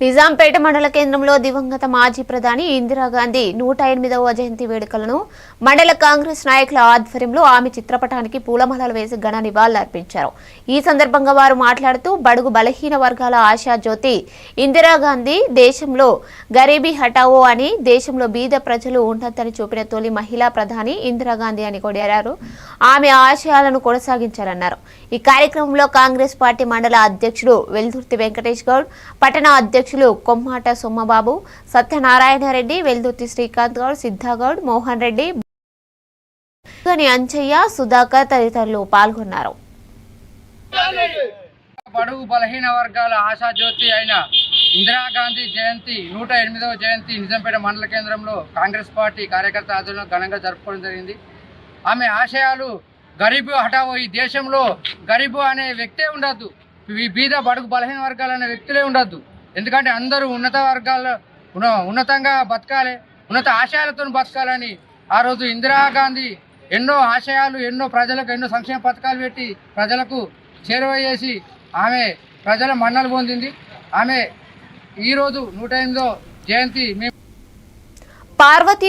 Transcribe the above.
నిజాంపేట మండల కేంద్రంలో దివంగత మాజీ ప్రధాని ఇందిరాగాంధీ నూట ఎనిమిదవ జయంతి వేడుకలను మండల కాంగ్రెస్ నాయకుల ఆధ్వర్యంలో ఆమె చిత్రపటానికి పూలమాలలు వేసి ఘన నివాళులర్పించారు. ఈ సందర్భంగా వారు మాట్లాడుతూ బడుగు బలహీన వర్గాల ఆశా జ్యోతి ఇందిరాగాంధీ దేశంలో గరీబీ హటావో అని దేశంలో బీద ప్రజలు ఉన్నతని చూపిన తొలి మహిళా ప్రధాని ఇందిరాగాంధీ అని కొడారు ఆమె ఆశయాలను కొనసాగించారన్నారు. ఈ కార్యక్రమంలో కాంగ్రెస్ పార్టీ మండల అధ్యక్షుడు వెల్దుర్తి వెంకటేష్ గౌడ్ పట్టణ అధ్యక్షులు కొమ్మాట సోమబాబు సత్యనారాయణ రెడ్డి వెల్దుర్తి శ్రీకాంత్ గౌడ్ సిద్ధాగౌడ్ మోహన్ రెడ్డి అంచయ్య సుధాకర్ తదితరులు పాల్గొన్నారు. బడుగు బలహీన వర్గాల ఆశాజ్యోతి అయిన ఇందిరాగాంధీ జయంతి నూట ఎనిమిదవ జయంతి నిజాంపేట మండల కేంద్రంలో కాంగ్రెస్ పార్టీ కార్యకర్త ఆధ్వర్యంలో ఘనంగా జరుపుకోవడం జరిగింది. ఆమె ఆశయాలు గరీబు హఠావో. ఈ దేశంలో గరీబు అనే వ్యక్తే ఉండద్దు. ఈ బీద బడుగు బలహీన వర్గాలు అనే వ్యక్తులే ఉండద్దు. ఎందుకంటే అందరూ ఉన్నత వర్గాల్లో ఉన్న- ఉన్నతంగా బతకాలి ఉన్నత ఆశయాలతో బతకాలని ఆ రోజు ఇందిరాగాంధీ ఎన్నో ఆశయాలు ఎన్నో ప్రజలకు ఎన్నో సంక్షేమ పథకాలు పెట్టి ప్రజలకు చేరువ చేసి ఆమె ప్రజల మన్నలు పొందింది. ఆమె ఈరోజు నూట ఎనిమిదో జయంతి. మేము పార్వతీ